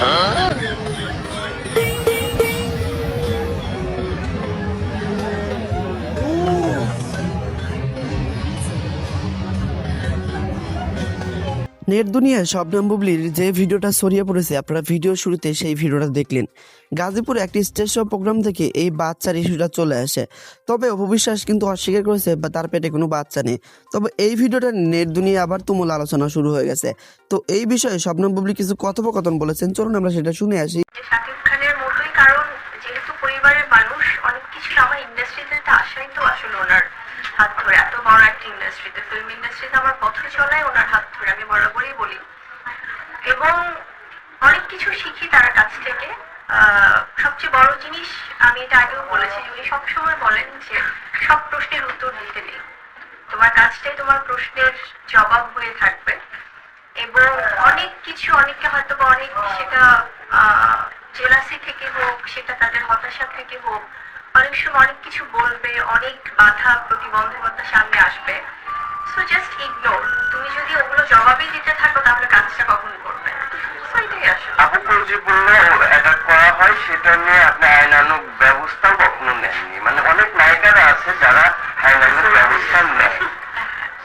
¿Ah? Net দুনিয়ায় শবনম বুবলির যে ভিডিওটা ছড়িয়ে পড়েছে, আপনারা ভিডিও শুরুতে সেই ভিডিওটা দেখলেন। গাজীপুরে একটি স্টেজ শো প্রোগ্রাম থেকে এই বাচ্চার ইস্যুটা চলে আসে। তবে অপবিশ্বাস কিন্তু অস্বীকার করেছে, বা তার পেটে কোনো বাচ্চা নেই। তবে এই ভিডিওটা নেট দুনিয়া আবার তুমুল আলোচনা শুরু হয়ে গেছে। তো এই বিষয়ে শবনম বুবলি কিছু কথোপকথন বলেছেন। চলুন আমরা সেটা শুনে আসি। পরিবারের মানুষ, অনেক কিছু আমার ইন্ডাস্ট্রিতে আসাই তো আসলে ওনার হাত ধরে এত বড় একটা ইন্ডাস্ট্রিতে ফিল্ম ইন্ডাস্ট্রিতে আমার পথ চলাই ওনার হাত ধরে আমি বরাবরই বলি। এবং অনেক কিছু শিখি তার কাছ থেকে। সবচেয়ে বড় জিনিস আমি এটা আগেও বলেছি, উনি সবসময় বলেন যে সব প্রশ্নের উত্তর দিতে নেই। তোমার কাজটাই তোমার প্রশ্নের জবাব হয়ে থাকবে। এবং অনেক কিছু অনেককে হয়তো বা অনেক সেটা জেলাসি থেকে হোক, সেটা তাদের হতাশা থেকে হোক, অনেক সময় অনেক কিছু বলবে, অনেক বাধা, প্রতিবন্ধকতা সামনে আসবে। সো জাস্ট ইগনোর তুমি যদি ওগুলো জবাবই দিতে থাকো তাহলে কাজটা কখন করবে? So এটাই আসলে আপু যে বলল অ্যাটাক করা হয় সেটা নিয়ে আপনি আইনানুক ব্যবস্থাও কখনো নেননি। মানে অনেক নায়িকারা আছে যারা আইনানুক ব্যবস্থা নেয়।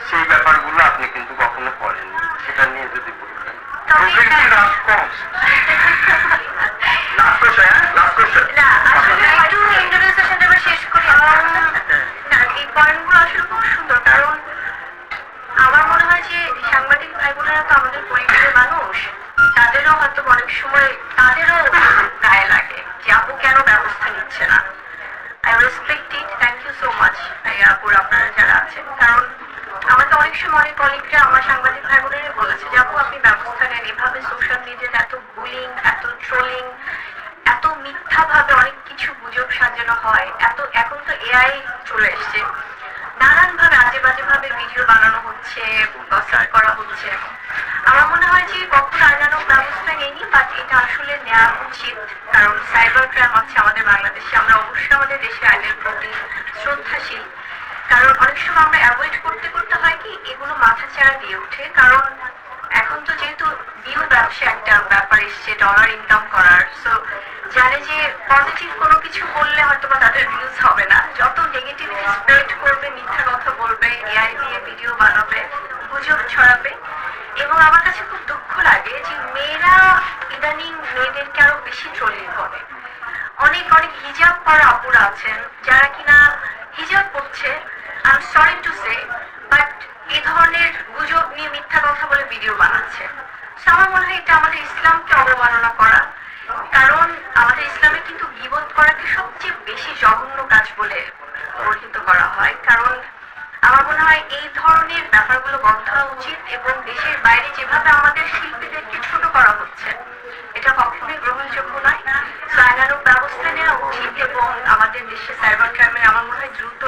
সেই ব্যাপারগুলো আপনি কিন্তু কখনো করেননি। সেটা নিয়ে যদি বলতেন। এটা- লাস্ট আমাদের পরিবারের মানুষ, তাদেরও হয়তো অনেক সময় তাদেরও গায়ে লাগে যে আপু কেন ব্যবস্থা নিচ্ছে না। I respect it thank you so much ভাইয়া আপুর আপনারা যারা আছেন। কারণ আমাকে অনেক সময় অনেক কলিগরা আমার সাংবাদিক ভাই বোনেরাই বলেছে যে, আপু, আপনি ব্যবস্থা নেন। এভাবে সোশ্যাল মিডিয়াতে এত বুলিং এত ট্রোলিং এত মিথ্যা ভাবে অনেক কিছু গুজব সাজানো হয়, এত, এখন তো এআই চলে এসছে। নানান ভাবে আজে বাজে ভাবে ভিডিও বানানো হচ্ছে গসিপ করা হচ্ছে আমার মনে হয় যে কখনো আইনানুক ব্যবস্থা নেয়নি বাট এটা আসলে নেওয়া উচিত, কারণ সাইবার ক্রাইম আছে আমাদের বাংলাদেশে। আমরা অবশ্যই আমাদের দেশের আইনের প্রতি শ্রদ্ধাশীল। কারণ অনেক সময় আমরা অ্যাভয়েড করতে করতে হয় কি, এগুলো মাথা ছাড়া দিয়ে ওঠে। কারণ এখন তো যেহেতু ভিউ ব্যবসা একটা ব্যাপার এসছে ডলার ইনকাম করার। সো জানে যে পজিটিভ কোনো কিছু করলে হয়তো বা তাদের ভিউজ হবে না। যত নেগেটিভিটি স্প্রেড করবে, মিথ্যা কথা বলবে এআই দিয়ে ভিডিও বানাবে, গুজব ছড়াবে, এবং আমার কাছে খুব দুঃখ লাগে যে মেয়েরা ইদানিং মেয়েদেরকে আরও বেশি ট্রলিং করে। অনেক অনেক হিজাব পরা আপুরা আছেন, যারা কিনা হিজাব পড়ছে I am sorry to say but এ ধরনের গুজব নিয়ে মিথ্যা কথা বলে ভিডিও বানাচ্ছে। আমার মনে হয় এটা আমাদের ইসলামকে অবমাননা করা, কারণ আমাদের ইসলামে কিন্তু গিবত করাকে সবচেয়ে বেশি জঘন্য কাজ বলে অভিহিত করা হয়। কারণ আমার মনে হয় এই ধরনের ব্যাপারগুলো বন্ধ হওয়া উচিত এবং দেশের বাইরে যেভাবে আমাদের শিল্পীদেরকে ছোট করা হচ্ছে, এটা কখনোই গ্রহণযোগ্য নয়। আইনানুক ব্যবস্থা নেওয়া উচিত এবং আমাদের দেশে সাইবার ক্রাইমের আমার মনে হয় দ্রুত